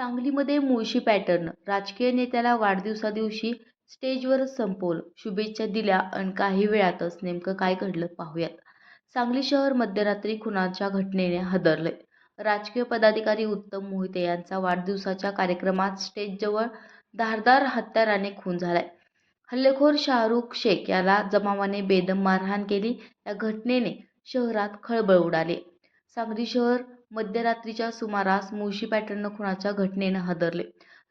सांगलीमध्ये मुळशी पॅटर्न. राजकीय नेत्याला वाढदिवसादिवशी स्टेजवरच संपवलं शुभेच्छा दिल्या आणि काही वेळातच नेमकं काय घडलं पाहूयात. सांगली शहर मध्यरात्री खुनाच्या घटनेने हादरलंय. राजकीय पदाधिकारी उत्तम मोहिते यांचा वाढदिवसाच्या कार्यक्रमात स्टेजजवळ धारदार हत्याराने खून झालाय. हल्लेखोर शाहरुख शेख याला जमावाने बेदम मारहाण केली. या घटनेने शहरात खळबळ उडाली. सांगली शहर मध्यरात्रीच्या सुमारास मुळशी पॅटर्न खुनाच्या घटनेनं हादरले.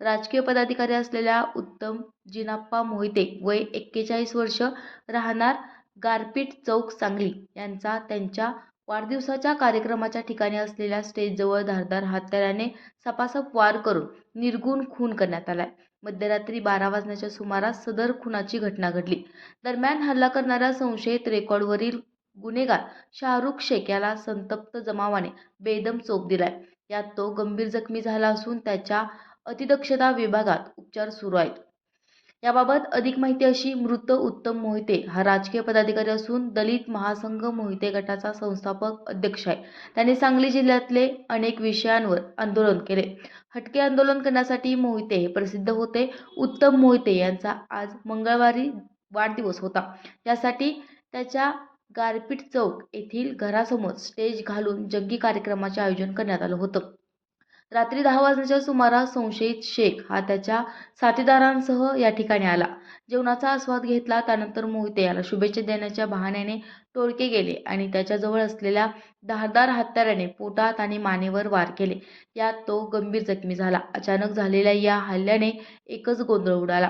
राजकीय पदाधिकारी असलेल्या उत्तम जिनाप्पा मोहिते वय एक्केचाळीस वर्ष राहणार गारपीट चौक सांगली यांचा त्यांच्या वाढदिवसाच्या कार्यक्रमाच्या ठिकाणी असलेल्या स्टेजजवळ धारदार हत्याराने सपासप वार करून निर्गुण खून करण्यात आलाय. मध्यरात्री बारा वाजण्याच्या सुमारास सदर खुनाची घटना घडली. दरम्यान हल्ला करणाऱ्या संशयित रेकॉर्डवरील गुन्हेगार शाहरुख शेख याला संतप्त जमावाने बेदम चोप दिलाय. यात तो गंभीर जखमी झाला असून त्याच्या अतिदक्षता विभागात उपचार सुरू आहेत. याबाबत अधिक माहिती अशी मृत उत्तम मोहिते हा राजकीय पदाधिकारी असून दलित महासंघ मोहिते गटाचा संस्थापक अध्यक्ष आहे. त्यांनी सांगली जिल्ह्यातले अनेक विषयांवर आंदोलन केले. हटके आंदोलन करण्यासाठी मोहिते हे प्रसिद्ध होते. उत्तम मोहिते यांचा आज मंगळवारी वाढदिवस होता. यासाठी त्याच्या गारपीट चौक येथील घरासमोर स्टेज घालून जंगी कार्यक्रमाचे आयोजन करण्यात आलं होतं. रात्री दहा वाजण्याच्या सुमारास संशयित शेख हा त्याच्या साथीदारांसह या ठिकाणी आला. जेवणाचा आस्वाद घेतला त्यानंतर मोहिते याला शुभेच्छा देण्याच्या बहाण्याने टोळके गेले आणि त्याच्याजवळ असलेल्या धारदार हत्याराने पोटात आणि मानेवर वार केले. यात तो गंभीर जखमी झाला. अचानक झालेल्या या हल्ल्याने एकच गोंधळ उडाला.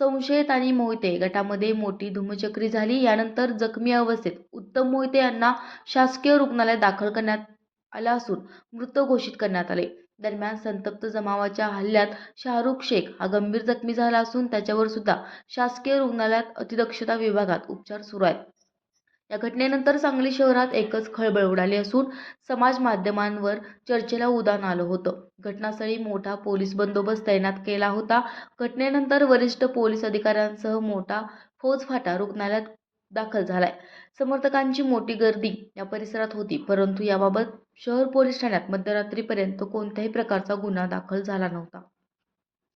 संशयित आणि मोहिते गटामध्ये मोठी धुमचक्री झाली. यानंतर जखमी अवस्थेत उत्तम मोहिते यांना शासकीय रुग्णालयात दाखल करण्यात आला असून मृत घोषित करण्यात आले. दरम्यान संतप्त जमावाच्या हल्ल्यात शाहरुख शेख हा गंभीर जखमी झाला असून त्याच्यावर सुद्धा शासकीय रुग्णालयात अतिदक्षता विभागात उपचार सुरू आहेत. या घटनेनंतर सांगली शहरात एकच खळबळ उडाली असून समाज माध्यमांवर चर्चेला उदान आलं होतं. घटनास्थळी मोठा पोलीस बंदोबस्त तैनात केला होता. घटनेनंतर वरिष्ठ पोलीस अधिकाऱ्यांसह मोठा फौजफाटा रुग्णालयात दाखल झालाय. समर्थकांची मोठी गर्दी या परिसरात होती परंतु याबाबत शहर पोलीस ठाण्यात मध्यरात्रीपर्यंत कोणत्याही प्रकारचा गुन्हा दाखल झाला नव्हता.